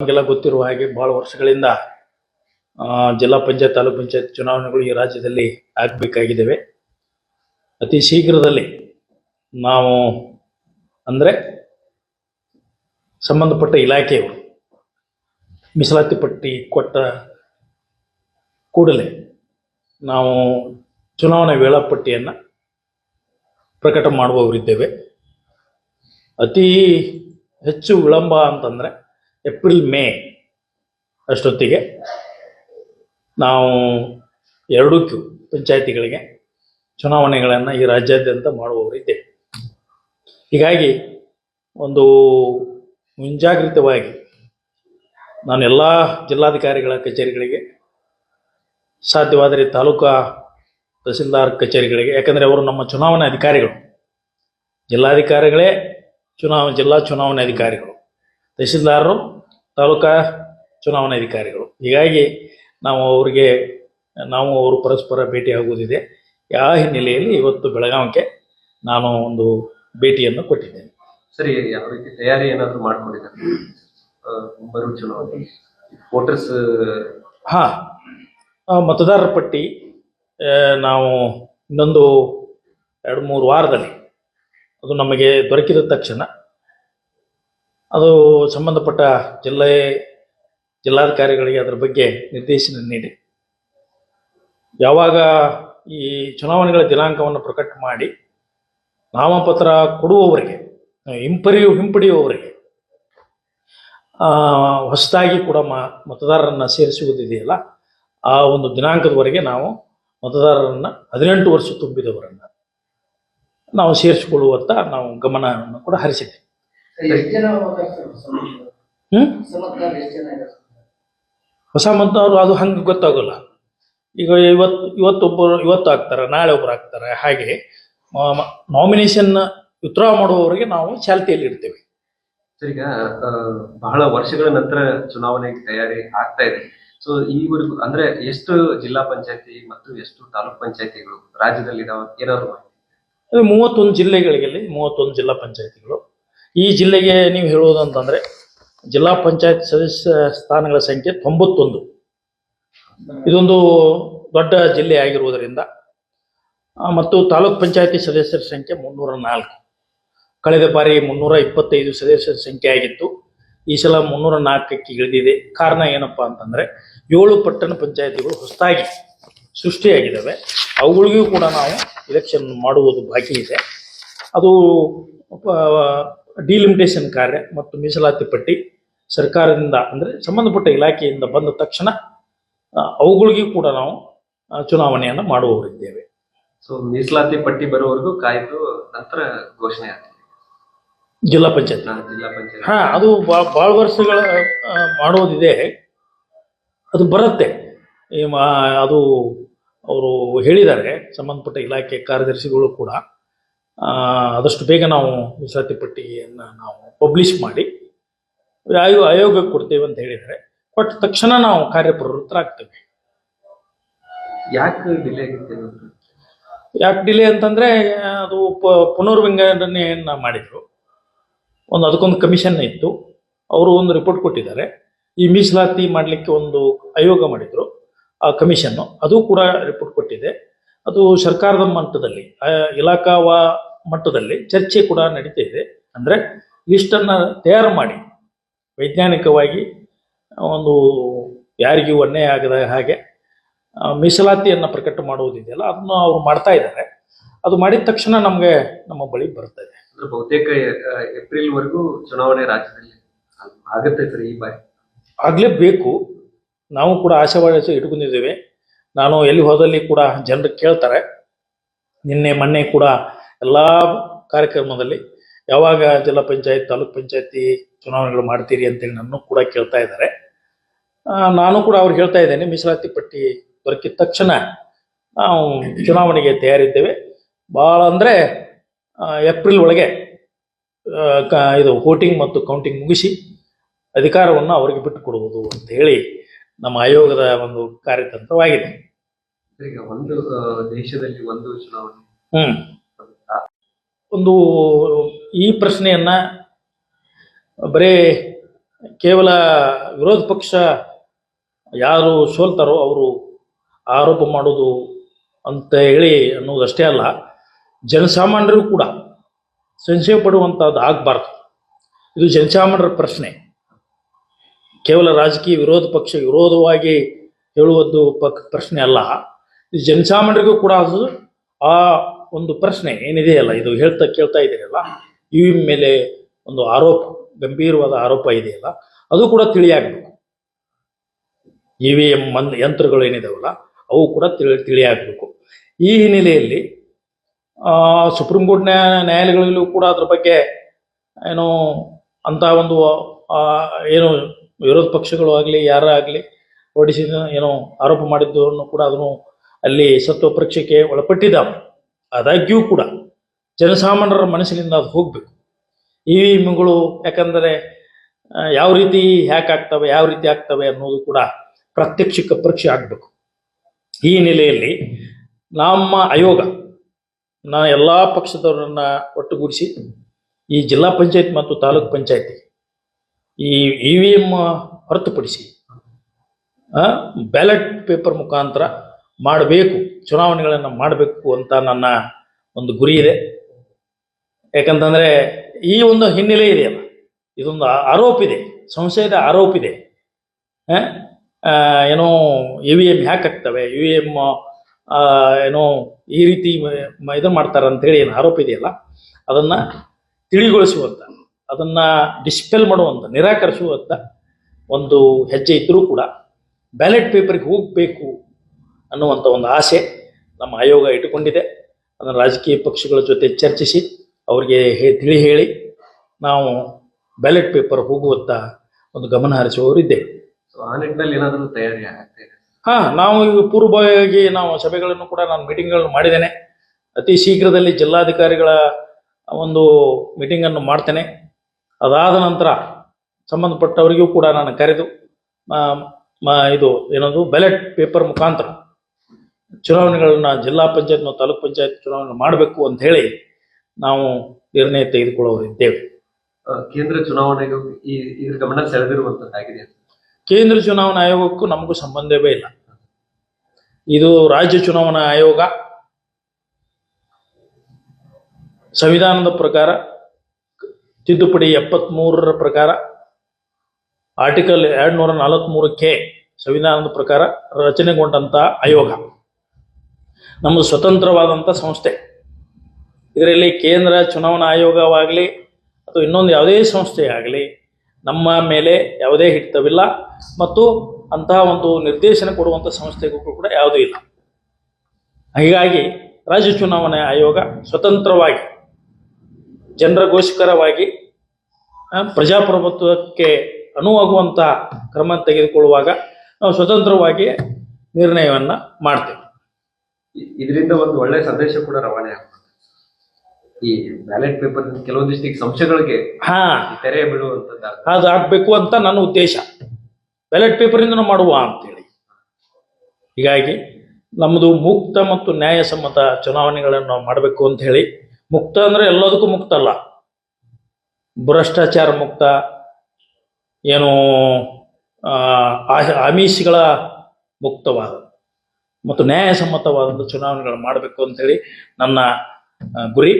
ನಮಗೆಲ್ಲ ಗೊತ್ತಿರುವ ಹಾಗೆ ಬಹಳ ವರ್ಷಗಳಿಂದ ಜಿಲ್ಲಾ ಪಂಚಾಯತ್, ತಾಲೂಕ್ ಪಂಚಾಯತ್ ಚುನಾವಣೆಗಳು ಈ ರಾಜ್ಯದಲ್ಲಿ ಆಗಬೇಕಾಗಿದ್ದಾವೆ. ಅತಿ ಶೀಘ್ರದಲ್ಲಿ ನಾವು ಅಂದರೆ ಸಂಬಂಧಪಟ್ಟ ಇಲಾಖೆಯವರು ಮೀಸಲಾತಿ ಪಟ್ಟಿ ಕೊಟ್ಟ ಕೂಡಲೇ ನಾವು ಚುನಾವಣಾ ವೇಳಾಪಟ್ಟಿಯನ್ನು ಪ್ರಕಟ ಮಾಡುವವರಿದ್ದೇವೆ. ಅತಿ ಹೆಚ್ಚು ವಿಳಂಬ ಅಂತಂದರೆ ಏಪ್ರಿಲ್ ಮೇ ಅಷ್ಟೊತ್ತಿಗೆ ನಾವು ಎರಡೂ ಕ್ಯೂ ಪಂಚಾಯತಿಗಳಿಗೆ ಚುನಾವಣೆಗಳನ್ನು ಈ ರಾಜ್ಯಾದ್ಯಂತ ಮಾಡುವವರಿದ್ದೇವೆ ಹೀಗಾಗಿ ಒಂದು ಮುಂಜಾಗ್ರತವಾಗಿ ನಾನು ಎಲ್ಲ ಜಿಲ್ಲಾಧಿಕಾರಿಗಳ ಕಚೇರಿಗಳಿಗೆ, ಸಾಧ್ಯವಾದರೆ ತಾಲೂಕಾ ತಹಸೀಲ್ದಾರ್ ಕಚೇರಿಗಳಿಗೆ, ಯಾಕಂದರೆ ಅವರು ನಮ್ಮ ಚುನಾವಣಾ ಅಧಿಕಾರಿಗಳು. ಜಿಲ್ಲಾಧಿಕಾರಿಗಳೇ ಚುನಾವ, ಜಿಲ್ಲಾ ಚುನಾವಣಾ ಅಧಿಕಾರಿಗಳು. ತಹಸೀಲ್ದಾರರು ತಾಲೂಕಾ ಚುನಾವಣಾಧಿಕಾರಿಗಳು ಹೀಗಾಗಿ ನಾವು ಅವರಿಗೆ ನಾವು ಅವರು ಪರಸ್ಪರ ಭೇಟಿಯಾಗುವುದಿದೆ ಯಾವ ಹಿನ್ನೆಲೆಯಲ್ಲಿ ಇವತ್ತು ಬೆಳಗಾವಿಗೆ ನಾನು ಒಂದು ಭೇಟಿಯನ್ನು ಕೊಟ್ಟಿದ್ದೇನೆ. ಸರಿ ಯಾವ ರೀತಿ ತಯಾರಿ ಏನಾದರೂ ಮಾಡ್ಕೊಂಡಿದ್ದಾರೆ? ಆ, ಬರುವ ಚುನಾವಣೆ. ವೋಟರ್ಸ್ ಹಾಂ ಮತದಾರರ ಪಟ್ಟಿ ನಾವು ಇನ್ನೊಂದು ಎರಡು ಮೂರು ವಾರದಲ್ಲಿ ಅದು ನಮಗೆ ದೊರಕಿದ ತಕ್ಷಣ ಅದು ಸಂಬಂಧಪಟ್ಟ ಜಿಲ್ಲೆ ಜಿಲ್ಲಾಧಿಕಾರಿಗಳಿಗೆ ಅದರ ಬಗ್ಗೆ ನಿರ್ದೇಶನ ನೀಡಿ. ಯಾವಾಗ ಈ ಚುನಾವಣೆಗಳ ದಿನಾಂಕವನ್ನು ಪ್ರಕಟ ಮಾಡಿ ನಾಮಪತ್ರ ಕೊಡುವವರಿಗೆ ಹಿಂಪರಿಯು ಹಿಂಪಡೆಯುವವರಿಗೆ ಹೊಸದಾಗಿ ಕೂಡ ಮ, ಮತದಾರರನ್ನು ಸೇರಿಸುವುದಿದೆಯಲ್ಲ, ಆ ಒಂದು ದಿನಾಂಕದವರೆಗೆ ನಾವು ಮತದಾರರನ್ನು ಹದಿನೆಂಟು ವರ್ಷ ತುಂಬಿದವರನ್ನು ನಾವು ಸೇರಿಸಿಕೊಳ್ಳುವತ್ತ ನಾವು ಗಮನವನ್ನು ಕೂಡ ಹರಿಸಿದ್ದೇವೆ. ಹೊಸ ಅವರು ಅದು ಹಂಗೆ ಗೊತ್ತಾಗೋಲ್ಲ. ಈಗ ಇವತ್ತು ಇವತ್ತೊಬ್ಬರು ಇವತ್ತು ಆಗ್ತಾರೆ ನಾಳೆ ಒಬ್ಬರು ಆಗ್ತಾರೆ ಹಾಗೆ ನಾಮಿನೇಷನ್ ವಿತ್ಡ್ರಾ ಮಾಡುವವರಿಗೆ ನಾವು ಚಾಲ್ತಿಯಲ್ಲಿ ಇರ್ತೇವೆ ಸರಿಗ ಈಗ ಬಹಳ ವರ್ಷಗಳ ನಂತರ ಚುನಾವಣೆಗೆ ತಯಾರಿ ಆಗ್ತಾ ಇದೆ. ಸೊ ಈವರೆಗೂ ಅಂದ್ರೆ ಎಷ್ಟು ಜಿಲ್ಲಾ ಪಂಚಾಯತಿ ಮತ್ತು ಎಷ್ಟು ತಾಲೂಕ್ ಪಂಚಾಯತಿಗಳು ರಾಜ್ಯದಲ್ಲಿ ಏನಾದ್ರು ಮೂವತ್ತೊಂದು ಜಿಲ್ಲೆಗಳಿಗೆ ಮೂವತ್ತೊಂದು ಜಿಲ್ಲಾ ಪಂಚಾಯತಿಗಳು ಈ ಜಿಲ್ಲೆಗೆ ನೀವು ಹೇಳುವುದು ಅಂತಂದರೆ ಜಿಲ್ಲಾ ಪಂಚಾಯತ್ ಸದಸ್ಯ ಸ್ಥಾನಗಳ ಸಂಖ್ಯೆ ತೊಂಬತ್ತೊಂದು. ಇದೊಂದು ದೊಡ್ಡ ಜಿಲ್ಲೆ ಆಗಿರುವುದರಿಂದ ಮತ್ತು ತಾಲೂಕ್ ಪಂಚಾಯತಿ ಸದಸ್ಯರ ಸಂಖ್ಯೆ ಮುನ್ನೂರ ನಾಲ್ಕು. ಕಳೆದ ಬಾರಿ ಮುನ್ನೂರ ಇಪ್ಪತ್ತೈದು ಸದಸ್ಯರ ಸಂಖ್ಯೆ ಆಗಿತ್ತು. ಈ ಸಲ ಮುನ್ನೂರ ನಾಲ್ಕಕ್ಕೆ ಇಳಿದಿದೆ. ಕಾರಣ ಏನಪ್ಪಾ ಅಂತಂದರೆ, ಏಳು ಪಟ್ಟಣ ಪಂಚಾಯತಿಗಳು ಹೊಸದಾಗಿ ಸೃಷ್ಟಿಯಾಗಿದ್ದಾವೆ. ಅವುಗಳಿಗೂ ಕೂಡ ನಾವು ಎಲೆಕ್ಷನ್ ಮಾಡುವುದು ಬಾಕಿ ಇದೆ. ಅದು ಡಿಲಿಮಿಟೇಷನ್ ಕಾರ್ಯ ಮತ್ತು ಮೀಸಲಾತಿ ಪಟ್ಟಿ ಸರ್ಕಾರದಿಂದ ಅಂದರೆ ಸಂಬಂಧಪಟ್ಟ ಇಲಾಖೆಯಿಂದ ಬಂದ ತಕ್ಷಣ ಅವುಗಳಿಗೂ ಕೂಡ ನಾವು ಚುನಾವಣೆಯನ್ನು ಮಾಡುವವರಿದ್ದೇವೆ. ಸೊ ಮೀಸಲಾತಿ ಪಟ್ಟಿ ಬರುವವರೆಗೂ ಕಾಯ್ದು ನಂತರ ಘೋಷಣೆ ಆಗ್ತದೆ. ಜಿಲ್ಲಾ ಪಂಚಾಯತ್. ಜಿಲ್ಲಾ ಪಂಚಾಯತ್. ಹಾ ಅದು ಭಾಳ ವರ್ಷಗಳ ಮಾಡೋದಿದೆ ಅದು ಬರುತ್ತೆ. ಅದು ಅವರು ಹೇಳಿದ್ದಾರೆ ಸಂಬಂಧಪಟ್ಟ ಇಲಾಖೆ ಕಾರ್ಯದರ್ಶಿಗಳು ಕೂಡ. ಆದಷ್ಟು ಬೇಗ ನಾವು ಮೀಸಲಾತಿ ಪಟ್ಟಿಯನ್ನು ನಾವು ಪಬ್ಲಿಷ್ ಮಾಡಿ ಆಯೋ ಆಯೋಗಕ್ಕೆ ಕೊಡ್ತೇವೆ ಅಂತ ಹೇಳಿದರೆ ಕೊಟ್ಟ ತಕ್ಷಣ ನಾವು ಕಾರ್ಯಪ್ರವೃತ್ತರಾಗ್ತೇವೆ. ಯಾಕೆ ಡಿಲೇ ಆಗುತ್ತೆ? ಯಾಕೆ ಡಿಲೇ ಅಂತಂದರೆ ಅದು ಪ ಪುನರ್ವಿಂಗಡಣೆಯನ್ನು ಮಾಡಿದರು. ಒಂದು ಅದಕ್ಕೊಂದು ಕಮಿಷನ್ ಇತ್ತು. ಅವರು ಒಂದು ರಿಪೋರ್ಟ್ ಕೊಟ್ಟಿದ್ದಾರೆ. ಈ ಮೀಸಲಾತಿ ಮಾಡಲಿಕ್ಕೆ ಒಂದು ಆಯೋಗ ಮಾಡಿದರು ಆ ಕಮಿಷನ್ನು ಅದು ಕೂಡ ರಿಪೋರ್ಟ್ ಕೊಟ್ಟಿದೆ. ಅದು ಸರ್ಕಾರದ ಮಟ್ಟದಲ್ಲಿ ಇಲಾಖಾವಾ ಮಟ್ಟದಲ್ಲಿ ಚರ್ಚೆ ಕೂಡ ನಡೀತಾ ಇದೆ. ಅಂದರೆ ಲಿಸ್ಟನ್ನು ತಯಾರು ಮಾಡಿ ವೈಜ್ಞಾನಿಕವಾಗಿ ಒಂದು ಯಾರಿಗೂ ಅನ್ಯಾಯ ಆಗದ ಹಾಗೆ ಮೀಸಲಾತಿಯನ್ನು ಪ್ರಕಟ ಮಾಡುವುದಿದೆಯಲ್ಲ ಅದನ್ನು ಅವರು ಮಾಡ್ತಾ ಇದ್ದಾರೆ. ಅದು ಮಾಡಿದ ತಕ್ಷಣ ನಮಗೆ ನಮ್ಮ ಬಳಿ ಬರ್ತದೆ ಅಂದ್ರೆ ಬಹುತೇಕ ಏಪ್ರಿಲ್ ವರೆಗೂ ಚುನಾವಣೆ ರಾಜ್ಯದಲ್ಲಿ ಆಗುತ್ತೆ ಸರ್ ಈ ಬಾರಿ? ಆಗಲೇಬೇಕು. ನಾವು ಕೂಡ ಆಶಾವಾದ ಇಟ್ಕೊಂಡಿದ್ದೇವೆ. ನಾನು ಎಲ್ಲಿ ಹೋದಲ್ಲಿ ಕೂಡ ಜನರು ಕೇಳ್ತಾರೆ. ನಿನ್ನೆ ಮೊನ್ನೆ ಕೂಡ ಎಲ್ಲ ಕಾರ್ಯಕ್ರಮದಲ್ಲಿ ಯಾವಾಗ ಜಿಲ್ಲಾ ಪಂಚಾಯತ್ ತಾಲೂಕ್ ಪಂಚಾಯತಿ ಚುನಾವಣೆಗಳು ಮಾಡ್ತೀರಿ ಅಂತೇಳಿ ನನ್ನ ಕೂಡ ಕೇಳ್ತಾ ಇದ್ದಾರೆ. ನಾನು ಕೂಡ ಅವ್ರು ಹೇಳ್ತಾ ಇದ್ದೇನೆ ಮೀಸಲಾತಿ ಪಟ್ಟಿ ದೊರಕಿದ ತಕ್ಷಣ ನಾವು ಚುನಾವಣೆಗೆ ತಯಾರಿದ್ದೇವೆ. ಭಾಳ ಅಂದರೆ ಏಪ್ರಿಲ್ ಒಳಗೆ ಇದು ವೋಟಿಂಗ್ ಮತ್ತು ಕೌಂಟಿಂಗ್ ಮುಗಿಸಿ ಅಧಿಕಾರವನ್ನು ಅವರಿಗೆ ಬಿಟ್ಟು ಕೊಡುವುದು ಅಂತ ಹೇಳಿ ನಮ್ಮ ಆಯೋಗದ ಒಂದು ಕಾರ್ಯತಂತ್ರವಾಗಿದೆ. ಈಗ ಒಂದು ದೇಶದಲ್ಲಿ ಒಂದು ಚುನಾವಣೆ. ಹ್ಮ್. ಒಂದು ಈ ಪ್ರಶ್ನೆಯನ್ನು ಬರೇ ಕೇವಲ ವಿರೋಧ ಪಕ್ಷ ಯಾರು ಸೋಲ್ತಾರೋ ಅವರು ಆರೋಪ ಮಾಡೋದು ಅಂತ ಹೇಳಿ ಅನ್ನೋದಷ್ಟೇ ಅಲ್ಲ ಜನಸಾಮಾನ್ಯರು ಕೂಡ ಸಂಶಯ ಪಡುವಂಥದ್ದು ಆಗಬಾರ್ದು. ಇದು ಜನಸಾಮಾನ್ಯರ ಪ್ರಶ್ನೆ. ಕೇವಲ ರಾಜಕೀಯ ವಿರೋಧ ಪಕ್ಷ ವಿರೋಧವಾಗಿ ಹೇಳುವುದು ಪ್ರಶ್ನೆ ಅಲ್ಲ. ಇದು ಜನಸಾಮಾನ್ಯರಿಗೂ ಕೂಡ ಅದು ಆ ಒಂದು ಪ್ರಶ್ನೆ ಏನಿದೆಯಲ್ಲ, ಇದು ಹೇಳ್ತಾ ಕೇಳ್ತಾ ಇದೆಯಲ್ಲ ಇ ವಿ ಮೇಲೆ ಒಂದು ಆರೋಪ, ಗಂಭೀರವಾದ ಆರೋಪ ಇದೆಯಲ್ಲ, ಅದು ಕೂಡ ತಿಳಿಯಾಗಬೇಕು. ಇ ವಿ ಎಂ ಮನ್, ಯಂತ್ರಗಳು ಏನಿದಾವಲ್ಲ, ಅವು ಕೂಡ ತಿಳಿ, ತಿಳಿಯಾಗಬೇಕು. ಈ ಹಿನ್ನೆಲೆಯಲ್ಲಿ ಸುಪ್ರೀಂ ಕೋರ್ಟ್ ನ್ಯಾಯ ನ್ಯಾಯಾಲಯಗಳಲ್ಲೂ ಕೂಡ ಅದ್ರ ಬಗ್ಗೆ ಏನು ಅಂತ ಒಂದು ಏನು ವಿರೋಧ ಪಕ್ಷಗಳು ಆಗಲಿ, ಯಾರೇ ಆಗಲಿ ಹೊಡಿಸಿ ಏನೋ ಆರೋಪ ಮಾಡಿದ್ದನ್ನು ಕೂಡ ಅದನ್ನು ಅಲ್ಲಿ ಸತ್ವ ಪರೀಕ್ಷೆಗೆ ಒಳಪಟ್ಟಿದ್ದಾವೆ. ಆದಾಗ್ಯೂ ಕೂಡ ಜನಸಾಮಾನ್ಯರ ಮನಸ್ಸಿನಿಂದ ಅದು ಹೋಗಬೇಕು. ವಿ ಎಮ್ಗಳು ಯಾಕಂದರೆ ಯಾವ ರೀತಿ ಹ್ಯಾಕ್ ಆಗ್ತವೆ, ಯಾವ ರೀತಿ ಆಗ್ತವೆ ಅನ್ನೋದು ಕೂಡ ಪ್ರಾತ್ಯಕ್ಷಿಕ ಪರೀಕ್ಷೆ ಆಗಬೇಕು. ಈ ನೆಲೆಯಲ್ಲಿ ನಮ್ಮ ಆಯೋಗ, ನಾ ಎಲ್ಲ ಪಕ್ಷದವರನ್ನ ಒಟ್ಟುಗೂಡಿಸಿ ಈ ಜಿಲ್ಲಾ ಪಂಚಾಯತ್ ಮತ್ತು ತಾಲೂಕ್ ಪಂಚಾಯತಿ ಈ ಇ ವಿ ಎಂ ಹೊರತುಪಡಿಸಿ ಬ್ಯಾಲೆಟ್ ಪೇಪರ್ ಮುಖಾಂತರ ಮಾಡಬೇಕು, ಚುನಾವಣೆಗಳನ್ನು ಮಾಡಬೇಕು ಅಂತ ನನ್ನ ಒಂದು ಗುರಿ ಇದೆ. ಯಾಕಂತಂದರೆ ಈ ಒಂದು ಹಿನ್ನೆಲೆ ಇದೆಯಲ್ಲ ಇದೊಂದು ಆರೋಪ ಇದೆ, ಸಂಶಯದ ಆರೋಪ ಇದೆ. ಏನೋ ಇ ವಿ ಎಂ ಹ್ಯಾಕ್ ಆಗ್ತವೆ ಯು ವಿ ಎಂ ಏನೋ ಈ ರೀತಿ ಇದು ಮಾಡ್ತಾರೆ ಅಂತೇಳಿ ಏನು ಆರೋಪ ಇದೆಯಲ್ಲ, ಅದನ್ನ ತಿಳಿಗೊಳಿಸುವಂತ, ಅದನ್ನ ಡಿಸ್ಪೆಲ್ ಮಾಡುವಂಥ ನಿರಾಕರಿಸುವಂಥ ಒಂದು ಹೆಜ್ಜೆ ಇದ್ದರೂ ಕೂಡ ಬ್ಯಾಲೆಟ್ ಪೇಪರ್ಗೆ ಹೋಗಬೇಕು ಅನ್ನುವಂಥ ಒಂದು ಆಸೆ ನಮ್ಮ ಆಯೋಗ ಇಟ್ಟುಕೊಂಡಿದೆ. ಅದನ್ನು ರಾಜಕೀಯ ಪಕ್ಷಗಳ ಜೊತೆ ಚರ್ಚಿಸಿ ಅವರಿಗೆ ತಿಳಿ ಹೇಳಿ ನಾವು ಬ್ಯಾಲೆಟ್ ಪೇಪರ್ ಹೋಗುವತ್ತ ಒಂದು ಗಮನ ಹರಿಸುವವರಿದ್ದೇವೆ ಆ ನಿಟ್ಟಿನಲ್ಲಿ ಏನಾದರೂ ತಯಾರಿ ಆಗ್ತಾ ಇದೆ? ಹಾ ನಾವು ಈಗ ಪೂರ್ವಭಾವಿಯಾಗಿ ನಾವು ಸಭೆಗಳನ್ನು ಕೂಡ ನಾನು ಮೀಟಿಂಗ್ಗಳನ್ನು ಮಾಡಿದ್ದೇನೆ. ಅತಿ ಶೀಘ್ರದಲ್ಲಿ ಜಿಲ್ಲಾಧಿಕಾರಿಗಳ ಒಂದು ಮೀಟಿಂಗನ್ನು ಮಾಡ್ತೇನೆ. ಅದಾದ ನಂತರ ಸಂಬಂಧಪಟ್ಟವರಿಗೂ ಕೂಡ ನಾನು ಕರೆದು ಇದು ಏನದು ಬ್ಯಾಲೆಟ್ ಪೇಪರ್ ಮುಖಾಂತರ ಚುನಾವಣೆಗಳನ್ನ ಜಿಲ್ಲಾ ಪಂಚಾಯತ್ ಮತ್ತು ತಾಲೂಕ್ ಪಂಚಾಯತ್ ಚುನಾವಣೆ ಮಾಡಬೇಕು ಅಂತ ಹೇಳಿ ನಾವು ನಿರ್ಣಯ ತೆಗೆದುಕೊಳ್ಳೋದಿದ್ದೇವೆ ಕೇಂದ್ರ ಚುನಾವಣೆಗೂ ಈ ಇದ್ರ ಗಮನ ಸೆಳೆದಿರುವಂತದ್ದಾಗಿದೆ ಕೇಂದ್ರ ಚುನಾವಣಾ ಆಯೋಗಕ್ಕೂ ನಮಗೂ ಸಂಬಂಧವೇ ಇಲ್ಲ. ಇದು ರಾಜ್ಯ ಚುನಾವಣಾ ಆಯೋಗ ಸಂವಿಧಾನದ ಪ್ರಕಾರ ತಿದ್ದುಪಡಿ ಎಪ್ಪತ್ಮೂರರ ಪ್ರಕಾರ ಆರ್ಟಿಕಲ್ ಎರಡು ನೂರ ನಲವತ್ತ್ಮೂರಕ್ಕೆ ಸಂವಿಧಾನದ ಪ್ರಕಾರ ರಚನೆಗೊಂಡಂತಹ ಆಯೋಗ. ನಮ್ಮದು ಸ್ವತಂತ್ರವಾದಂಥ ಸಂಸ್ಥೆ. ಇದರಲ್ಲಿ ಕೇಂದ್ರ ಚುನಾವಣಾ ಆಯೋಗವಾಗಲಿ ಅಥವಾ ಇನ್ನೊಂದು ಯಾವುದೇ ಸಂಸ್ಥೆಯಾಗಲಿ ನಮ್ಮ ಮೇಲೆ ಯಾವುದೇ ಹಿಡಿತವಿಲ್ಲ ಮತ್ತು ಅಂತಹ ಒಂದು ನಿರ್ದೇಶನ ಕೊಡುವಂಥ ಸಂಸ್ಥೆಗೂ ಕೂಡ ಯಾವುದೂ ಇಲ್ಲ. ಹೀಗಾಗಿ ರಾಜ್ಯ ಚುನಾವಣಾ ಆಯೋಗ ಸ್ವತಂತ್ರವಾಗಿ ಜನರಿಗೋಸ್ಕರವಾಗಿ ಆ, ಪ್ರಜಾಪ್ರಭುತ್ವಕ್ಕೆ ಅನುವಾಗುವಂತಹ ಕ್ರಮ ತೆಗೆದುಕೊಳ್ಳುವಾಗ ನಾವು ಸ್ವತಂತ್ರವಾಗಿ ನಿರ್ಣಯವನ್ನು ಮಾಡ್ತೇವೆ. ಇದರಿಂದ ಒಂದು ಒಳ್ಳೆ ಸಂದೇಶ ಕೂಡ ರವಾನೆ ಆಗ್ತದೆ. ಈ ಬ್ಯಾಲೆಟ್ ಪೇಪರ್ ಕೆಲವೊಂದಿಷ್ಟು ಸಂಸ್ಥೆಗಳಿಗೆ ಸಂಶಯಗಳಿಗೆ ಹಾ. ತೆರೆ ಬೀಳುವಂತದ್ದು ಅದು ಆಗಬೇಕು ಅಂತ ನನ್ನ ಉದ್ದೇಶ. ಬ್ಯಾಲೆಟ್ ಪೇಪರಿಂದ ಮಾಡುವ ಅಂತೇಳಿ. ಹೀಗಾಗಿ ನಮ್ಮದು ಮುಕ್ತ ಮತ್ತು ನ್ಯಾಯಸಮ್ಮತ ಚುನಾವಣೆಗಳನ್ನು ನಾವು ಮಾಡಬೇಕು ಅಂತ ಹೇಳಿ. ಮುಕ್ತ ಅಂದ್ರೆ ಎಲ್ಲದಕ್ಕೂ ಮುಕ್ತ ಅಲ್ಲ. ಭ್ರಷ್ಟಾಚಾರ ಮುಕ್ತ ಏನು ಆಮಿಷಗಳ ಮುಕ್ತವಾದ ಮತ್ತು ನ್ಯಾಯಸಮ್ಮತವಾದಂಥ ಚುನಾವಣೆಗಳನ್ನು ಮಾಡಬೇಕು ಅಂತ ಹೇಳಿ ನನ್ನ ಗುರಿ.